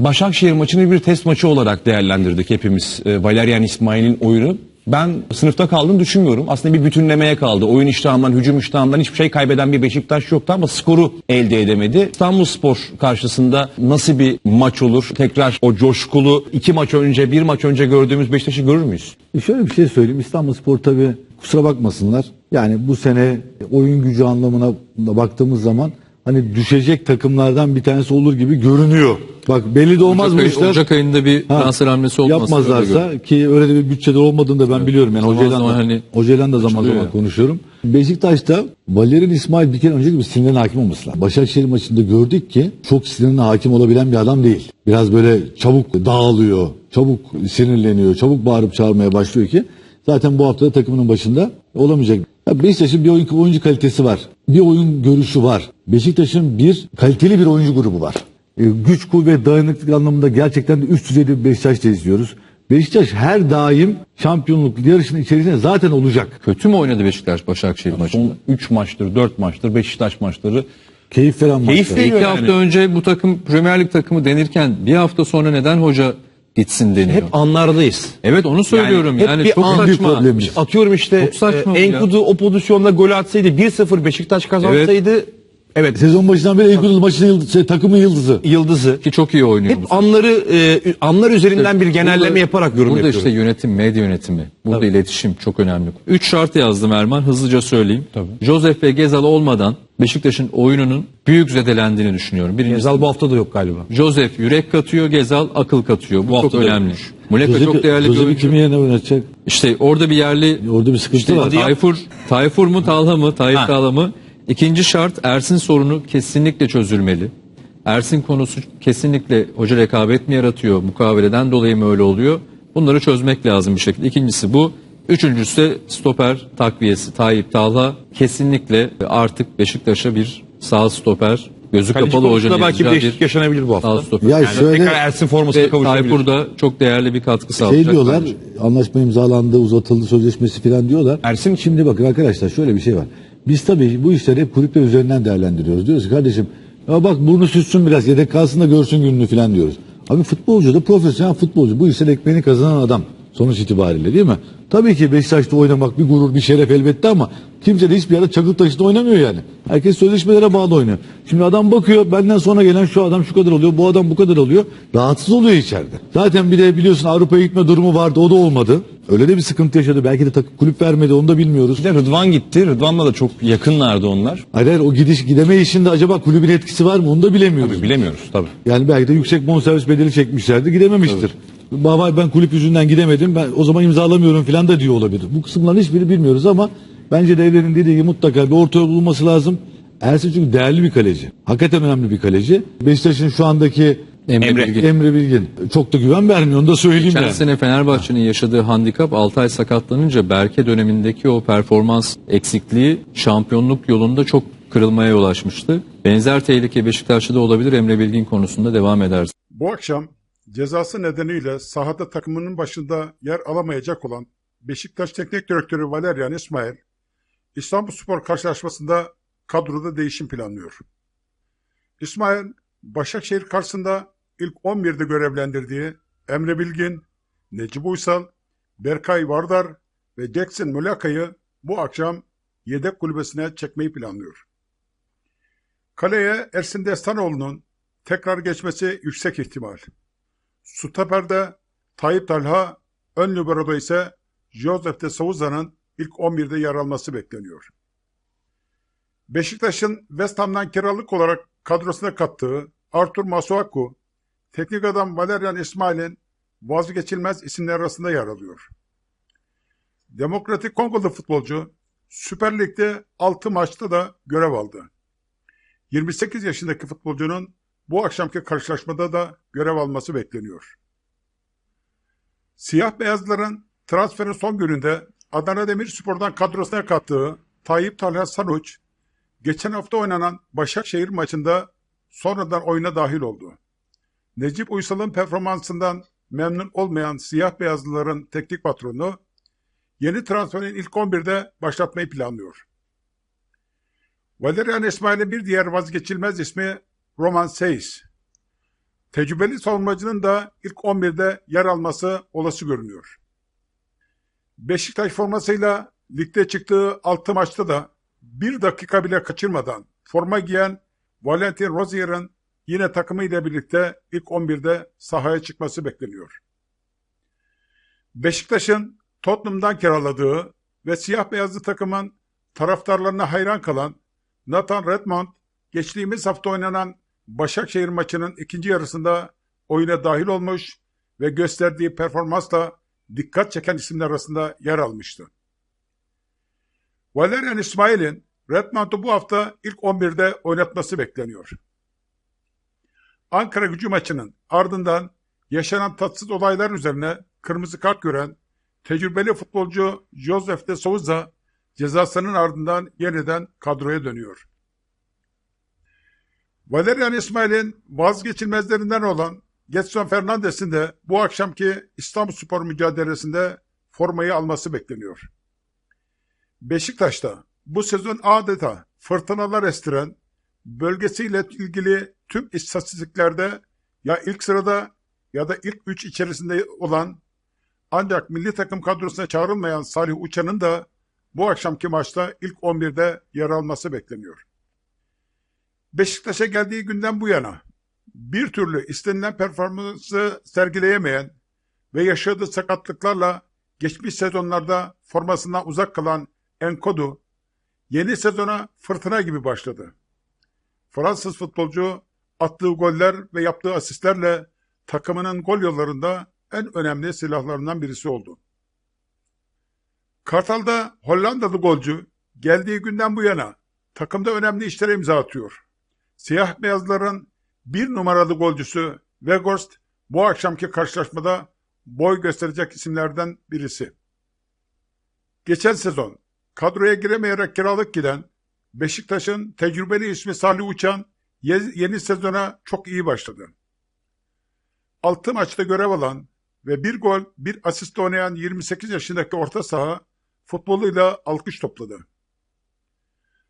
Başakşehir maçını bir test maçı olarak değerlendirdik hepimiz. E, Valerian İsmail'in oyunu. Ben sınıfta kaldığını düşünmüyorum. Aslında bir bütünlemeye kaldı. Oyun iştahından, hücum iştahından hiçbir şey kaybeden bir Beşiktaş yoktu ama skoru elde edemedi. İstanbulspor karşısında nasıl bir maç olur? Tekrar o coşkulu iki maç önce, bir maç önce gördüğümüz Beşiktaş'ı görür müyüz? E şöyle bir şey söyleyeyim. İstanbul Spor tabii kusura bakmasınlar. Yani bu sene oyun gücü anlamına baktığımız zaman hani düşecek takımlardan bir tanesi olur gibi görünüyor. Bak belli de olmaz Ocak, bu ayı- işler. Ocak ayında bir Ha, transfer hamlesi öyle yapmazlarsa ki öyle de bir bütçede olmadığını da ben biliyorum. Yani Zaman hocayla zaman da, hani hocayla da zaman açılıyor zaman ya. konuşuyorum. Beşiktaş'ta Valerian İsmail bir kere öncelikle bir sinirlerine hakim olması lazım. Başakşehir maçında gördük ki çok sinirine hakim olabilen bir adam değil. Biraz böyle çabuk dağılıyor, çabuk sinirleniyor, çabuk bağırıp çağırmaya başlıyor ki zaten bu hafta da takımının başında olamayacak. Ya Beşiktaş'ın bir oyun, oyuncu kalitesi var. Bir oyun görüşü var. Beşiktaş'ın bir kaliteli bir oyuncu grubu var. E, güç, kuvvet, dayanıklık anlamında gerçekten de üst düzeyde bir Beşiktaş'ta izliyoruz. Beşiktaş her daim şampiyonluk yarışının içerisinde zaten olacak. Kötü mü oynadı Beşiktaş Başakşehir maçında? Son 3 maçtır, 4 maçtır Beşiktaş maçları Keyif veren Keyifli. maçlar. İki yani. hafta önce bu takım Premier Lig takımı denirken bir hafta sonra neden hoca gitsin deniyor. hep anlardayız. evet onu söylüyorum hep yani, bir çok an- büyük saçma. problemi. Atıyorum işte e, bu ya. Enkudu o pozisyonda gol atsaydı 1-0 Beşiktaş kazansaydı evet, Sezon başından beri Enkuduz maçının yıldızı, şey, takımın yıldızı. yıldızı. Ki çok iyi oynuyor bu Hep anları e, anlar üzerinden bir genelleme Burada- yaparak yorum Burada yapıyorum. işte yönetim, medya yönetimi. Burada iletişim çok önemli. Üç şart yazdım Erman. Hızlıca söyleyeyim. Tabii. Joseph ve Gezal olmadan Beşiktaş'ın oyununun büyük zedelendiğini düşünüyorum. Birincisi Gezal bu hafta da yok galiba. Joseph yürek katıyor, Gezal akıl katıyor. Bu, Bu hafta önemli. Muleka çok değerli bir oyuncu. kimin yerine oynatacak? İşte orada bir yerli Orada bir sıkıntı İşte var. Tayfur, Tayfur mu Talha mı? Tayyip Ha. Talha mı? İkinci şart Ersin sorunu kesinlikle çözülmeli. Ersin konusu kesinlikle hoca rekabet mi yaratıyor? Mukaveleden dolayı mı öyle oluyor? Bunları çözmek lazım bir şekilde. İkincisi bu. Üçüncüsü de stoper takviyesi. Tayyip Talha kesinlikle artık Beşiktaş'a bir sağ stoper gözü Kaleci kapalı hocanın belki bir değişiklik yaşanabilir bu hafta. sağ stoper. Ya Yani şöyle Tekrar Ersin formasına kavuşabilir. Tayfur da çok değerli bir katkı sağlayacak. şey diyorlar bence. anlaşma imzalandı uzatıldı sözleşmesi falan diyorlar. Ersin- şimdi bakın arkadaşlar şöyle bir şey var. Biz tabii bu işleri hep kulüpler üzerinden değerlendiriyoruz. Diyoruz ki kardeşim ya bak burnu süssün biraz yedek kalsın da görsün gününü falan diyoruz. Abi futbolcu da profesyonel futbolcu. Bu işlerin ekmeğini kazanan adam sonuç itibariyle değil mi? Tabii ki Beşiktaş'ta oynamak bir gurur bir şeref elbette ama kimse de hiçbir yerde çakıl taşında oynamıyor yani. Herkes sözleşmelere bağlı oynuyor. Şimdi adam bakıyor benden sonra gelen şu adam şu kadar oluyor bu adam bu kadar oluyor. Rahatsız oluyor içeride. Zaten bir de biliyorsun Avrupa'ya gitme durumu vardı o da olmadı. Öyle de bir sıkıntı yaşadı. Belki de takım kulüp vermedi onu da bilmiyoruz. Bir de Rıdvan gitti. Rıdvan'la da çok yakınlardı onlar. Hayır, hayır o gidiş gideme işinde acaba kulübün etkisi var mı onu da bilemiyoruz. Tabii bilemiyoruz tabii. Yani belki de yüksek bonservis bedeli çekmişlerdi gidememiştir. Baba ben kulüp yüzünden gidemedim ben o zaman imzalamıyorum falan da diyor olabilir. Bu kısımların hiçbiri bilmiyoruz ama bence devletin dediği gibi mutlaka bir orta yol bulması lazım. Ersin çünkü değerli bir kaleci. Hakikaten önemli bir kaleci. Beşiktaş'ın şu andaki Emre Emre- Bilgin. Emre Bilgin çok da güven vermiyor onu da söyleyeyim Geçen yani. sene Fenerbahçe'nin yaşadığı handikap Altay sakatlanınca Berke dönemindeki o performans eksikliği şampiyonluk yolunda çok kırılmaya yol açmıştı. Benzer tehlike Beşiktaş'ta da olabilir Emre Bilgin konusunda devam eder. Bu akşam cezası nedeniyle sahada takımının başında yer alamayacak olan Beşiktaş Teknik Direktörü Valerian İsmail, İstanbulspor karşılaşmasında kadroda değişim planlıyor. İsmail, Başakşehir karşısında ilk 11'de görevlendirdiği Emre Bilgin, Necip Uysal, Berkay Vardar ve Jackson Mulaka'yı bu akşam yedek kulübesine çekmeyi planlıyor. Kaleye Ersin Destanoğlu'nun tekrar geçmesi yüksek ihtimal. Stoper'de Tayyip Talha, ön libero'da ise Joseph de Souza'nın ilk 11'de yer alması bekleniyor. Beşiktaş'ın West Ham'dan kiralık olarak kadrosuna kattığı Artur Masuaku, teknik adam Valerian İsmail'in vazgeçilmez isimler arasında yer alıyor. Demokratik Kongolu futbolcu Süper Lig'de 6 maçta da görev aldı. 28 yaşındaki futbolcunun bu akşamki karşılaşmada da görev alması bekleniyor. Siyah beyazların transferin son gününde Adana Demirspor'dan kadrosuna kattığı Tayyip Talha Sanuç, geçen hafta oynanan Başakşehir maçında sonradan oyuna dahil oldu. Necip Uysal'ın performansından memnun olmayan siyah beyazlıların teknik patronu, yeni transferin ilk 11'de başlatmayı planlıyor. Valerian İsmail'in bir diğer vazgeçilmez ismi Roman Seyis. tecrübeli savunmacının da ilk 11'de yer alması olası görünüyor. Beşiktaş formasıyla ligde çıktığı 6 maçta da bir dakika bile kaçırmadan forma giyen Valentin Rozier'in yine takımıyla birlikte ilk 11'de sahaya çıkması bekleniyor. Beşiktaş'ın Tottenham'dan kiraladığı ve siyah beyazlı takımın taraftarlarına hayran kalan Nathan Redmond geçtiğimiz hafta oynanan Başakşehir maçının ikinci yarısında oyuna dahil olmuş ve gösterdiği performansla dikkat çeken isimler arasında yer almıştı. Valerian İsmail'in Redmond'u bu hafta ilk 11'de oynatması bekleniyor. Ankara gücü maçının ardından yaşanan tatsız olaylar üzerine kırmızı kart gören tecrübeli futbolcu Joseph de Souza cezasının ardından yeniden kadroya dönüyor. Valerian İsmail'in vazgeçilmezlerinden olan Getson Fernandes'in de bu akşamki İstanbulspor mücadelesinde formayı alması bekleniyor. Beşiktaş'ta bu sezon adeta fırtınalar estiren, bölgesiyle ilgili tüm istatistiklerde ya ilk sırada ya da ilk üç içerisinde olan ancak milli takım kadrosuna çağrılmayan Salih Uçan'ın da bu akşamki maçta ilk 11'de yer alması bekleniyor. Beşiktaş'a geldiği günden bu yana bir türlü istenilen performansı sergileyemeyen ve yaşadığı sakatlıklarla geçmiş sezonlarda formasından uzak kalan Enkodu yeni sezona fırtına gibi başladı. Fransız futbolcu attığı goller ve yaptığı asistlerle takımının gol yollarında en önemli silahlarından birisi oldu. Kartal'da Hollandalı golcü geldiği günden bu yana takımda önemli işlere imza atıyor. Siyah beyazların bir numaralı golcüsü Weghorst bu akşamki karşılaşmada boy gösterecek isimlerden birisi. Geçen sezon kadroya giremeyerek kiralık giden Beşiktaş'ın tecrübeli ismi Salih Uçan yeni sezona çok iyi başladı. 6 maçta görev alan ve bir gol bir asist oynayan 28 yaşındaki orta saha futboluyla alkış topladı.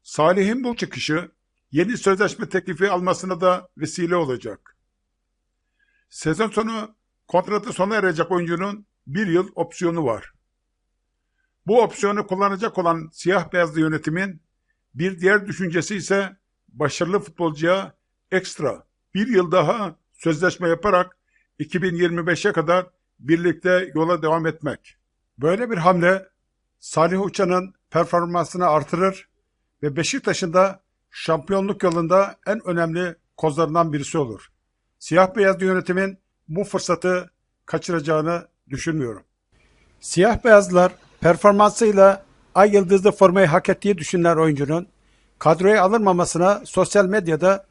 Salih'in bu çıkışı yeni sözleşme teklifi almasına da vesile olacak. Sezon sonu kontratı sona erecek oyuncunun bir yıl opsiyonu var. Bu opsiyonu kullanacak olan siyah beyazlı yönetimin bir diğer düşüncesi ise başarılı futbolcuya ekstra bir yıl daha sözleşme yaparak 2025'e kadar birlikte yola devam etmek. Böyle bir hamle Salih Uçan'ın performansını artırır ve Beşiktaş'ın da şampiyonluk yolunda en önemli kozlarından birisi olur. Siyah beyaz yönetimin bu fırsatı kaçıracağını düşünmüyorum. Siyah beyazlar performansıyla ay yıldızlı formayı hak ettiği düşünülen oyuncunun kadroya alınmamasına sosyal medyada